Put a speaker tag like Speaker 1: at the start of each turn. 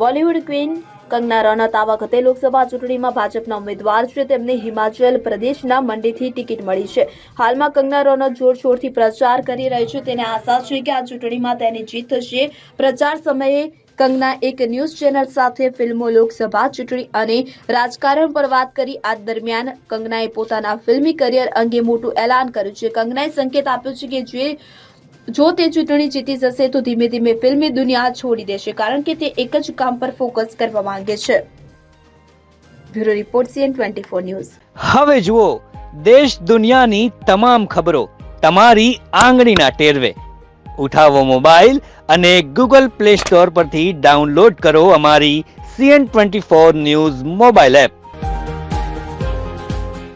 Speaker 1: Bollywood queen Kangana Ranaut આ વખતે લોકસભા ચૂંટણીમાં ભાજપના ઉમેદવાર છે. તેમને હિમાચલ પ્રદેશના મંડીથી ટિકિટ મળી છે. હાલમાં કંગના રનૌત જોરશોરથી પ્રચાર કરી રહી છે. તેને આશા છે કે આ ચૂંટણીમાં તેની જીત થશે. પ્રચાર સમયે કંગના એક ન્યૂઝ ચેનલ સાથે ફિલ્મો લોકસભા ચૂંટણી અને રાજકારણ પર વાત કરી. આ દરમિયાન કંગનાએ પોતાના ફિલ્મી કરિયર અંગે મોટું એલાન કર્યું છે. કંગનાએ સંકેત આપ્યો છે કે જે જો તે ચૂંટણી જીતી જશે તો ધીમે ધીમે ફિલ્મી દુનિયા છોડી દેશે, કારણ કે તે એક જ કામ પર ફોકસ કરવા માંગે છે. Bureau report CN twenty four news.
Speaker 2: હવે જુઓ, દેશ દુનિયાની તમામ ખબરો તમારી આંગળીના ટેરવે. ઉઠાવો મોબાઈલ અને ગૂગલ પ્લે સ્ટોર પરથી ડાઉનલોડ કરો અમારી CN twenty four news mobile app.